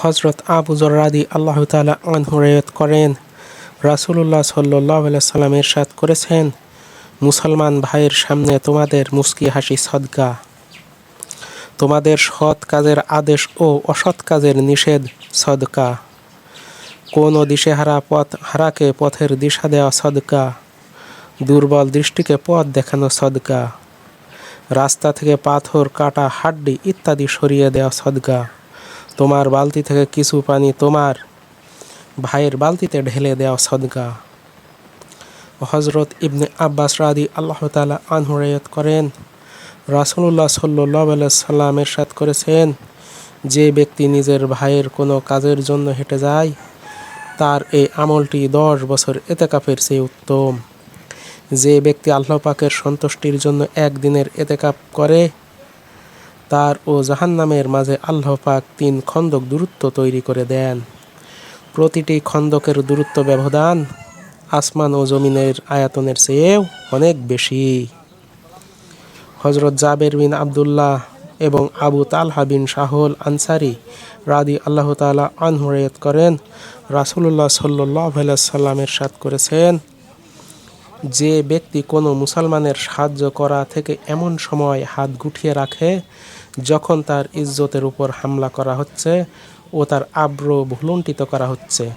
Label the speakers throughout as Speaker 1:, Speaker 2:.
Speaker 1: হজরত আবু জর্রাদি আল্লাহ তালা আনহুরেয়ত করেন। রাসুলুল্লাহ সাল্লাহ সাল্লাম এরশাদ করেছেন, মুসলমান ভাইয়ের সামনে তোমাদের মুস্কি হাসি সদকা তোমাদের সৎ কাজের আদেশ ও অসৎ কাজের নিষেধ সদকা কোনো দিশেহারা পথ হারাকে পথের দিশা দেওয়া সদকা দুর্বল দৃষ্টিকে পথ দেখানো সদকা রাস্তা থেকে পাথর, কাটা, হাড্ডি ইত্যাদি সরিয়ে দেওয়া সদকা তোমার বালতি থেকে কিছু পানি তোমার ভাইয়ের বালতিতে ঢেলে দেওয়া সদকা। হজরত ইবনে আব্বাস রাদি আল্লাহ তালা আনহুরায়ত করেন। রাসুল্লাহ সাল্লাহ সাল্লাম এরশাদ করেছেন, যে ব্যক্তি নিজের ভাইয়ের কোনো কাজের জন্য হেঁটে যায়, তার এই আমলটি দশ বছর এতেকাফের চেয়ে উত্তম। যে ব্যক্তি আল্লাহ পাকের সন্তুষ্টির জন্য একদিনের এতেকাপ করে তার ও জাহান্নামের মাঝে আল্লাহ পাক তিন খন্দক দূরত্ব তৈরি করে দেন। প্রতিটি খন্দকের দূরত্ব ব্যবধান আসমান ও জমিনের আয়াতনের চেয়েও অনেক বেশি। হজরত জাবের বিন আবদুল্লাহ এবং আবু তালহা বিন শাহল আনসারি রাদি আল্লাহ তালা আনহুরায়ত করেন রাসুল্লাহ সাল্লাহ সাল্লামের সাত করেছেন যে ব্যক্তি কোনো মুসলমানের সাহায্য করা থেকে এমন সময় হাত গুটিয়ে রাখে, যখন তার ইজ্জতের উপর হামলা করা হচ্ছে ও তার আব্র ভুলুণ্ঠিত করা হচ্ছে,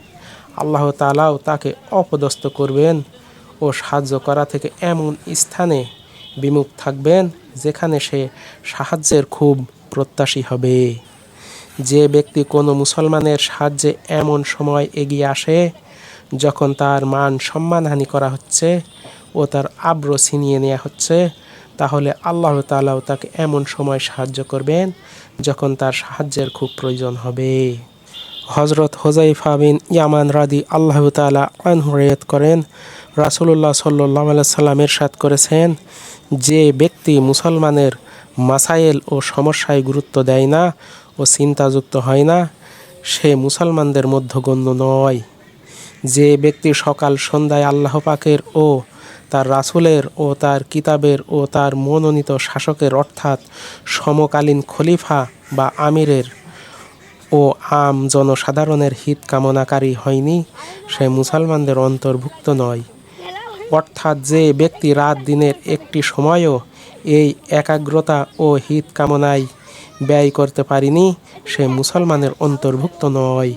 Speaker 1: আল্লাহ তালাও তাকে অপদস্থ করবেন ও সাহায্য করা থেকে এমন স্থানে বিমুখ থাকবেন যেখানে সে সাহায্যের খুব প্রত্যাশী হবে। যে ব্যক্তি কোনো মুসলমানের সাহায্যে এমন সময় এগিয়ে আসে যখন তার মান সম্মানহানি করা হচ্ছে ও তার আব্র ছিনিয়ে নেওয়া হচ্ছে, তাহলে আল্লাহ তালাও তাকে এমন সময় সাহায্য করবেন যখন তার সাহায্যের খুব প্রয়োজন হবে। হজরত হোজাইফা বিন ইয়ামান রাদি আল্লাহ তালা আনহুরেয়ত করেন রাসুল্লাহ সাল্লাহ সাল্লামের সাথ করেছেন, যে ব্যক্তি মুসলমানের মাসাইল ও সমস্যায় গুরুত্ব দেয় না ও চিন্তাযুক্ত হয় না, সে মুসলমানদের মধ্যগণ্য নয়। যে ব্যক্তি সকাল সন্ধ্যায় আল্লাহ পাকের ও তার রাসুলের ও তার কিতাবের ও তার মনোনীত শাসকের অর্থাৎ সমকালীন খলিফা বা আমিরের ও আম জনসাধারণের হিত কামনাকারী হয়নি, সে মুসলমানদের অন্তর্ভুক্ত নয়। অর্থাৎ যে ব্যক্তি রাত দিনের একটি সময়ও এই একাগ্রতা ও হিত কামনায় ব্যয় করতে পারিনি, সে মুসলমানের অন্তর্ভুক্ত নয়।